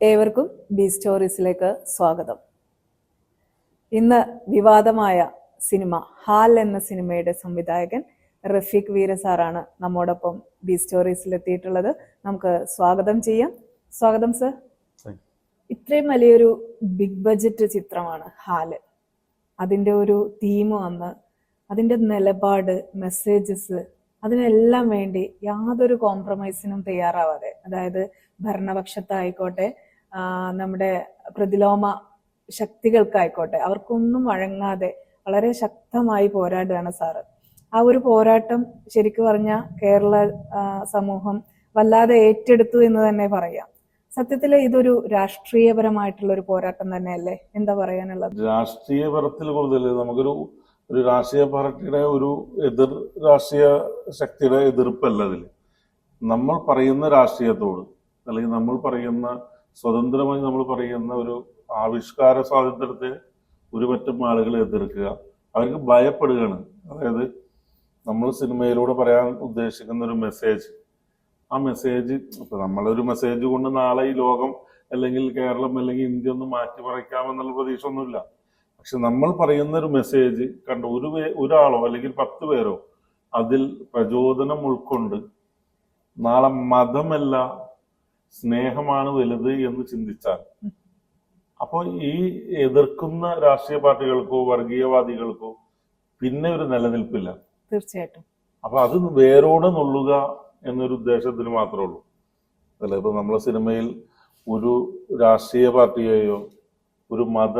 ഏവർക്കും ബി സ്റ്റോറീസിലേക്ക് സ്വാഗതം. ഇന്ന് വിവാദമായ സിനിമ ഹാൽ എന്ന സിനിമയുടെ സംവിധായകൻ റഫീഖ് വീര സാറാണ് നമ്മോടൊപ്പം ബി സ്റ്റോറീസിൽ എത്തിയിട്ടുള്ളത് നമുക്ക് സ്വാഗതം ചെയ്യാം. സ്വാഗതം സർ. ഇത്രയും വലിയൊരു ബിഗ് ബജറ്റ് ചിത്രമാണ് ഹാൽ. അതിന്റെ ഒരു തീം വന്ന് അതിന്റെ നിലപാട് മെസ്സേജസ് അതിനെല്ലാം വേണ്ടി യാതൊരു കോംപ്രമൈസിനും തയ്യാറാവാതെ അതായത് ഭരണപക്ഷത്തായിക്കോട്ടെ നമ്മുടെ പ്രതിലോമ ശക്തികൾക്കായിക്കോട്ടെ അവർക്കൊന്നും വഴങ്ങാതെ വളരെ ശക്തമായി പോരാടുകയാണ് സാറ്. ആ ഒരു പോരാട്ടം ശരിക്കു പറഞ്ഞാൽ കേരള സമൂഹം വല്ലാതെ ഏറ്റെടുത്തു എന്ന് തന്നെ പറയാം. സത്യത്തിൽ ഇതൊരു രാഷ്ട്രീയപരമായിട്ടുള്ള ഒരു പോരാട്ടം തന്നെയല്ലേ? എന്താ പറയാനുള്ളത്? രാഷ്ട്രീയപരത്തിൽ കൂടുതൽ നമുക്കൊരു ഒരു രാഷ്ട്രീയ പാർട്ടിയുടെ ഒരു എതിർ രാഷ്ട്രീയ ശക്തിയുടെ എതിർപ്പല്ല അതിൽ നമ്മൾ പറയുന്ന രാഷ്ട്രീയത്തോട് അല്ലെങ്കിൽ നമ്മൾ പറയുന്ന സ്വതന്ത്രമായി നമ്മൾ പറയുന്ന ഒരു ആവിഷ്കാര സ്വാതന്ത്ര്യത്തെ ഒരു പറ്റം ആളുകൾ എതിർക്കുക. അവർക്ക് ഭയപ്പെടുകയാണ്. അതായത് നമ്മൾ സിനിമയിലൂടെ പറയാൻ ഉദ്ദേശിക്കുന്ന ഒരു മെസ്സേജ് ആ മെസ്സേജ് ഇപ്പൊ നമ്മളൊരു മെസ്സേജ് കൊണ്ട് നാളെ ഈ ലോകം അല്ലെങ്കിൽ കേരളം അല്ലെങ്കിൽ ഇന്ത്യ ഒന്ന് മാറ്റി മറിക്കാമെന്നുള്ള പ്രതീക്ഷ ഒന്നുമില്ല. പക്ഷെ നമ്മൾ പറയുന്ന ഒരു മെസ്സേജ് കണ്ട ഒരു ഒരാളോ അല്ലെങ്കിൽ പത്ത് പേരോ അതിൽ പ്രചോദനം ഉൾക്കൊണ്ട് നാളെ മതമല്ല സ്നേഹമാണ് വലുത് എന്ന് ചിന്തിച്ചാൽ. അപ്പോൾ ഈ എതിർക്കുന്ന രാഷ്ട്രീയ പാർട്ടികൾക്കോ വർഗീയവാദികൾക്കോ പിന്നെ ഒരു നിലനിൽപ്പില്ല. തീർച്ചയായിട്ടും. അപ്പൊ അത് വേരോടെ നുള്ളുക എന്നൊരു ഉദ്ദേശത്തിന് മാത്രമേ ഉള്ളൂ. അല്ല? ഇപ്പൊ നമ്മളെ സിനിമയിൽ ഒരു രാഷ്ട്രീയ പാർട്ടിയെയോ ഒരു മത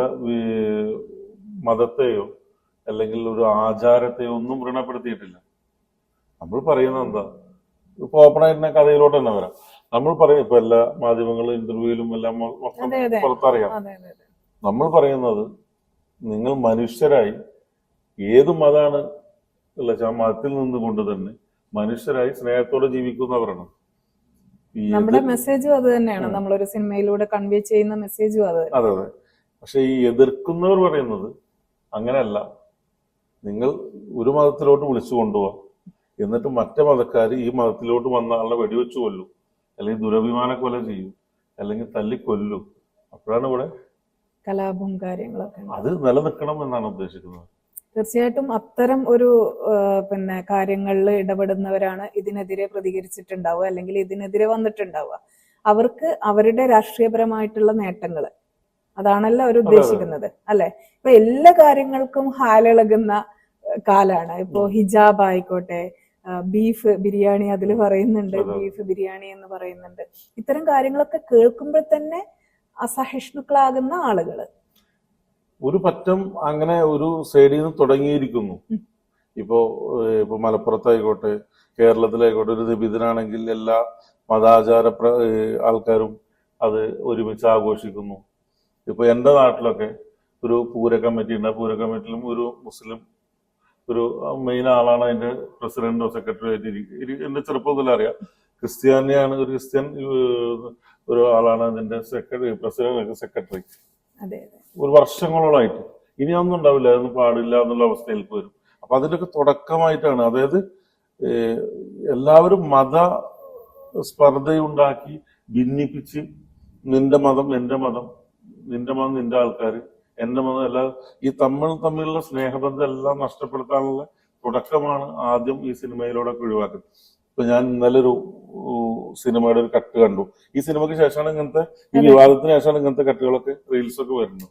മതത്തെയോ അല്ലെങ്കിൽ ഒരു ആചാരത്തെയോ ഒന്നും വ്രണപ്പെടുത്തിയിട്ടില്ല. നമ്മൾ പറയുന്നത് എന്താ? ഇപ്പൊ ഓപ്പണായിട്ട് കഥയിലോട്ട് തന്നെ വരാം. നമ്മൾ പറയും ഇപ്പൊ എല്ലാ മാധ്യമങ്ങളും ഇന്റർവ്യൂവിലും എല്ലാം പുറത്തറിയാം. നമ്മൾ പറയുന്നത് നിങ്ങൾ മനുഷ്യരായി ഏത് മതാണ് ആ മതത്തിൽ നിന്നുകൊണ്ട് തന്നെ മനുഷ്യരായി സ്നേഹത്തോടെ ജീവിക്കുന്നവരാണ്. നമ്മുടെ മെസ്സേജും അത് തന്നെയാണ്. നമ്മളൊരു സിനിമയിലൂടെ കൺവേ ചെയ്യുന്ന മെസ്സേജും അത് അതെ അതെ. പക്ഷെ ഈ എതിർക്കുന്നവർ പറയുന്നത് അങ്ങനെയല്ല. നിങ്ങൾ ഒരു മതത്തിലോട്ട് വിളിച്ചു കൊണ്ടുപോവാ എന്നിട്ട് മറ്റേ മതക്കാർ ഈ മതത്തിലോട്ട് വന്ന ആളെ വെടിവെച്ചു കൊല്ലും. അല്ലെങ്കിൽ ദുരഭിമാന കൊല ചെയ്യും അല്ലെങ്കിൽ തല്ലി കൊല്ലും അപ്പോഴാണ് ഇവിടെ കലാപവും കാര്യങ്ങളൊക്കെ. അത് നിലനിൽക്കണം എന്നാണ് ഉദ്ദേശിക്കുന്നത്. തീർച്ചയായിട്ടും അത്തരം ഒരു പിന്നെ കാര്യങ്ങളിൽ ഇടപെടുന്നവരാണ് ഇതിനെതിരെ പ്രതികരിച്ചിട്ടുണ്ടാവുക അല്ലെങ്കിൽ ഇതിനെതിരെ വന്നിട്ടുണ്ടാവുക. അവർക്ക് അവരുടെ രാഷ്ട്രീയപരമായിട്ടുള്ള നേട്ടങ്ങൾ. അതാണല്ലോ അവർ ഉദ്ദേശിക്കുന്നത് അല്ലെ? ഇപ്പൊ എല്ലാ കാര്യങ്ങൾക്കും ഹാലിളകുന്ന കാലാണ്. ഇപ്പോ ഹിജാബ് ആയിക്കോട്ടെ ബീഫ് ബിരിയാണി അതിൽ പറയുന്നുണ്ട് ബീഫ് ബിരിയാണി എന്ന് പറയുന്നുണ്ട്. ഇത്തരം കാര്യങ്ങളൊക്കെ കേൾക്കുമ്പോൾ തന്നെ അസഹിഷ്ണുക്കളാകുന്ന ആളുകൾ ഒരു പറ്റം അങ്ങനെ ഒരു സൈഡിൽ നിന്ന് തുടങ്ങിയിരിക്കുന്നു. ഇപ്പോ ഇപ്പൊ മലപ്പുറത്തായിക്കോട്ടെ കേരളത്തിലായിക്കോട്ടെ ഒരു നിബിതനാണെങ്കിൽ എല്ലാ മതാചാര ആൾക്കാരും അത് ഒരുമിച്ച് ആഘോഷിക്കുന്നു. ഇപ്പൊ എന്റെ നാട്ടിലൊക്കെ ഒരു പൂര കമ്മിറ്റി ഉണ്ട് ആ പൂര കമ്മിറ്റിയിലും ഒരു മുസ്ലിം ഒരു മെയിൻ ആളാണ് അതിന്റെ പ്രസിഡന്റോ സെക്രട്ടറി ആയിട്ട് എന്റെ ചെറുപ്പം എന്റെ ചെറുപ്പത്തിൽ അറിയാം. ക്രിസ്ത്യാനിയാണ് ഒരു ക്രിസ്ത്യൻ ഒരു ആളാണ് അതിന്റെ സെക്രട്ടറി പ്രസിഡന്റ് സെക്രട്ടറി ഒരു വർഷങ്ങളോളായിട്ട്. ഇനി ഒന്നും ഉണ്ടാവില്ല അതൊന്നും പാടില്ല എന്നുള്ള അവസ്ഥയിലേക്ക് വരും അപ്പൊ അതിന്റെയൊക്കെ തുടക്കമായിട്ടാണ് അതായത് എല്ലാവരും മത സ്പർദ്ധയുണ്ടാക്കി ഭിന്നിപ്പിച്ച് നിന്റെ മതം എന്റെ മതം നിന്റെ മതം നിന്റെ ആൾക്കാർ എന്റെ മതം എല്ലാ ഈ തമ്മിൽ തമ്മിലുള്ള സ്നേഹബന്ധം എല്ലാം നഷ്ടപ്പെടുത്താനുള്ള തുടക്കമാണ് ആദ്യം ഈ സിനിമയിലൂടെ ഒഴിവാക്കുന്നത് ഇപ്പൊ ഞാൻ ഇന്നലെ ഒരു സിനിമയുടെ ഒരു കട്ട് കണ്ടു. ഈ സിനിമയ്ക്ക് ശേഷമാണ് ഇങ്ങനത്തെ ഈ വിവാദത്തിന് ശേഷമാണ് ഇങ്ങനത്തെ കട്ടുകളൊക്കെ റീൽസ് ഒക്കെ വരുന്നത്.